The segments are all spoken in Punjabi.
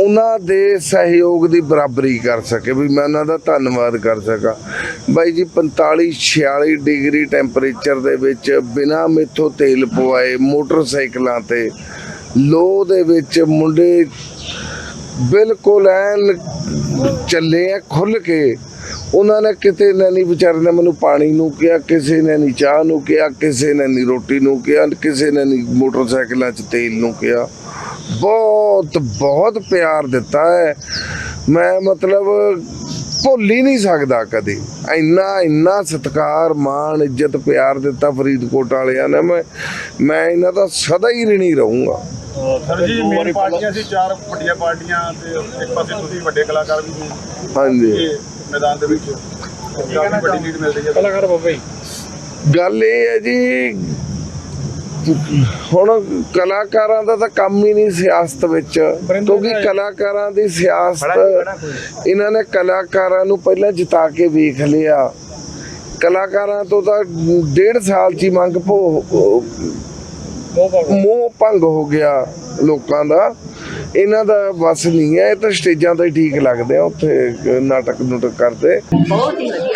ਉਹਨਾਂ ਦੇ ਸਹਿਯੋਗ ਦੀ ਬਰਾਬਰੀ ਕਰ ਸਕੇ, ਵੀ ਮੈਂ ਉਹਨਾਂ ਦਾ ਧੰਨਵਾਦ ਕਰ ਸਕਾਂ। ਬਾਈ ਜੀ 45 46 ਡਿਗਰੀ ਟੈਂਪਰੇਚਰ ਦੇ ਵਿੱਚ ਬਿਨਾ ਮੇਥੋਂ ਤੇਲ ਪਵਾਏ ਮੋਟਰਸਾਈਕਲਾਂ ਤੇ ਲੋ ਦੇ ਵਿੱਚ ਮੁੰਡੇ ਬਿਲਕੁਲ ਐਨ ਚੱਲੇ ਆ ਖੁੱਲ ਕੇ। ਉਹਨਾਂ ਨੇ ਕਿਤੇ ਨੇ ਨਹੀਂ, ਵਿਚਾਰੇ ਨੇ ਮੈਨੂੰ ਪਾਣੀ ਨੂੰ ਕਿਹਾ, ਕਿਸੇ ਨੇ ਨਹੀਂ, ਚਾਹ ਨੂੰ ਕਿਹਾ, ਕਿਸੇ ਨੇ ਨਹੀਂ, ਰੋਟੀ ਨੂੰ ਕਿਹਾ, ਕਿਸੇ ਨੇ ਨਹੀਂ, ਮੋਟਰਸਾਈਕਲਾਂ 'ਚ ਤੇਲ ਨੂੰ ਕਿਹਾ। ਬਹੁਤ ਬਹੁਤ ਪਿਆਰ ਦਿੱਤਾ ਹੈ। ਮੈਂ ਮਤਲਬ ਭੁੱਲ ਹੀ ਨਹੀਂ ਸਕਦਾ ਕਦੇ। ਇੰਨਾ ਇੰਨਾ ਸਤਿਕਾਰ ਮਾਣ ਇੱਜ਼ਤ ਪਿਆਰ ਦਿੱਤਾ ਫਰੀਦਕੋਟ ਵਾਲਿਆਂ ਨੇ। ਮੈਂ ਮੈਂ ਇਹਨਾਂ ਦਾ ਸਦਾ ਹੀ ਰਿਣੀ ਰਹੂੰਗਾ। ਸਰ ਜੀ ਮੇਨ ਪਾਰਟੀਆਂ ਸੀ ਚਾਰ ਵੱਡੀਆਂ ਪਾਰਟੀਆਂ ਤੇ ਇੱਕ ਪਾਸੇ ਤੁਸੀਂ ਵੱਡੇ ਕਲਾਕਾਰ ਵੀ ਹੋ ਹਾਂਜੀ। ਮੈਦਾਨ ਦੇ ਵਿੱਚ ਕਾਫੀ ਵੱਡੀ ਲੀਡ ਮਿਲ ਰਹੀ ਹੈ। ਕਲਾਕਾਰ ਬਾਬਾ ਜੀ। ਗੱਲ ਇਹ ਹੈ ਜੀ ਹੁਣ ਕਲਾਕਾਰਾਂ ਦਾ ਤਾਂ ਕੰਮ ਹੀ ਨਹੀਂ ਸਿਆਸਤ ਵਿੱਚ ਕਿਉਂਕਿ ਕਲਾਕਾਰਾਂ ਦੀ ਸਿਆਸਤ ਇਹਨਾਂ ਨੇ ਕਲਾਕਾਰਾਂ ਨੂੰ ਪਹਿਲਾਂ ਜਿਤਾ ਕੇ ਵੇਖ ਲਿਆ। ਕਲਾਕਾਰਾਂ ਤੋਂ ਤਾਂ ਡੇਢ ਸਾਲ ਚ ਹੀ ਮੰਗ ਭੋ ਮੋਹ ਭੰਗ ਹੋ ਗਿਆ। ਲੋਕਾਂ ਦਾ। ਇਹਨਾਂ ਦਾ ਬਸ ਨਹੀਂ ਹੈ ਇਹ ਤਾਂ ਸਟੇਜਾਂ ਤੇ ਹੀ ਠੀਕ ਲੱਗਦੇ ਆ ਉੱਥੇ ਨਾਟਕ ਨੂਟਕ ਕਰਦੇ। ਬਹੁਤ ਹੀ ਵਧੀਆ।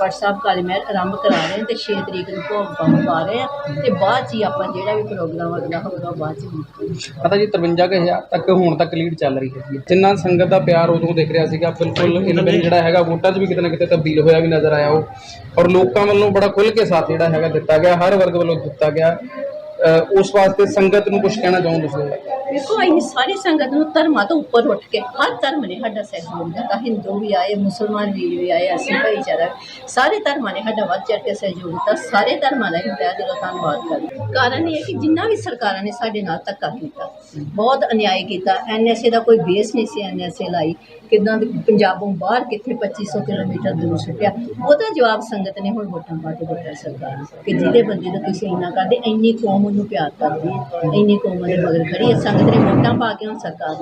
ਪਾਠ ਸਾਹਿਬ ਕਾਲੀ ਮਹਿਰ ਆਰੰਭ ਕਰਾ ਰਹੇ ਹਾਂ ਤੇ 6 ਤਰੀਕ ਨੂੰ ਭੋਗ ਪਾਉਣ ਪਾ ਰਹੇ ਹਾਂ ਤੇ ਬਾਅਦ 'ਚ ਹੀ ਆਪਾਂ ਜਿਹੜਾ ਵੀ ਪ੍ਰੋਗਰਾਮ ਅਗਲਾ ਹੋਊਗਾ ਬਾਅਦ 'ਚ ਹੀ ਪਤਾ ਜੀ 53000 ਤੱਕ ਹੁਣ ਤੱਕ ਲੀਡ ਚੱਲ ਰਹੀ ਹੈ ਜਿੰਨਾ ਸੰਗਤ ਦਾ ਪਿਆਰ ਉਦੋਂ ਦਿਖ ਰਿਹਾ ਸੀਗਾ, ਬਿਲਕੁਲ ਇਹਨਾਂ ਦੇ ਜਿਹੜਾ ਹੈਗਾ, ਵੋਟਾਂ 'ਚ ਵੀ ਕਿਤੇ ਨਾ ਕਿਤੇ ਤਬਦੀਲ ਹੋਇਆ ਵੀ ਨਜ਼ਰ ਆਇਆ ਉਹ। ਔਰ ਲੋਕਾਂ ਵੱਲੋਂ ਬੜਾ ਖੁੱਲ੍ਹ ਕੇ ਸਾਥ ਜਿਹੜਾ ਹੈਗਾ ਦਿੱਤਾ ਗਿਆ, ਹਰ ਵਰਗ ਵੱਲੋਂ ਦਿੱਤਾ ਗਿਆ। ਉਸ ਵਾਸਤੇ ਸੰਗਤ ਨੂੰ ਕੁਝ ਕਹਿਣਾ ਚਾਹੁੰਦੇ ਤੁਸੀਂ? ਦੇਖੋ, ਅਸੀਂ ਸਾਰੀ ਸੰਗਤ ਨੂੰ ਧਰਮਾਂ ਤੋਂ ਉੱਪਰ ਉੱਠ ਕੇ ਹਰ ਧਰਮ ਨੇ ਸਾਡਾ ਸਹਿਯੋਗ ਦਿੱਤਾ। ਹਿੰਦੂ ਵੀ ਆਏ, ਮੁਸਲਮਾਨ ਵੀਰ ਵੀ ਆਏ, ਅਸੀਂ ਭਾਈਚਾਰਾ। ਸਾਰੇ ਧਰਮਾਂ ਨੇ ਸਾਡਾ ਵੱਧ ਚੜ ਕੇ ਸਹਿਯੋਗ ਦਿੱਤਾ। ਸਾਰੇ ਧਰਮਾਂ ਦਾ ਹੀ ਤਹਿ ਦਿਲੋਂ ਧੰਨਵਾਦ ਕਰਦੇ ਕਾਰਨ ਇਹ ਹੈ ਕਿ ਜਿੰਨਾ ਵੀ ਸਰਕਾਰਾਂ ਨੇ ਸਾਡੇ ਨਾਲ ਧੱਕਾ ਕੀਤਾ, ਬਹੁਤ ਅਨਿਆਏ ਕੀਤਾ। ਐਨਐਸਏ ਦਾ ਕੋਈ ਬੇਸ ਨਹੀਂ ਸੀ ਐਨਐਸਏ ਲਾਈ। ਕਿਦਾਂ ਪੰਜਾਬੋਂ ਬਾਹਰ ਕਿੱਥੇ 2500 ਕਿਲੋਮੀਟਰ ਦੂਰ ਸੁੱਟਿਆ। ਉਹਦਾ ਜਵਾਬ ਸੰਗਤ ਨੇ ਹੁਣ ਵੋਟਾਂ ਪਾ ਕੇ ਦਿੱਤਾ ਸਰਕਾਰ ਨੂੰ ਕਿ ਜਿਹਦੇ ਬੰਦੇ ਦਾ ਤੁਸੀਂ ਇੰਨਾ ਕਰਦੇ, ਇੰਨੀ ਕੌਮ ਉਹਨੂੰ ਪਿਆਰ ਕਰਦੀ ਹੈ। ਇੰਨੀ ਕੌਮ ਦੇ ਮਗਰ ਖੜੀ ਹੈ ਸੰਗਤ ਨੇ ਵੋਟਾਂ ਪਾ ਕੇ ਹੁਣ ਸਰਕਾਰ ਨੂੰ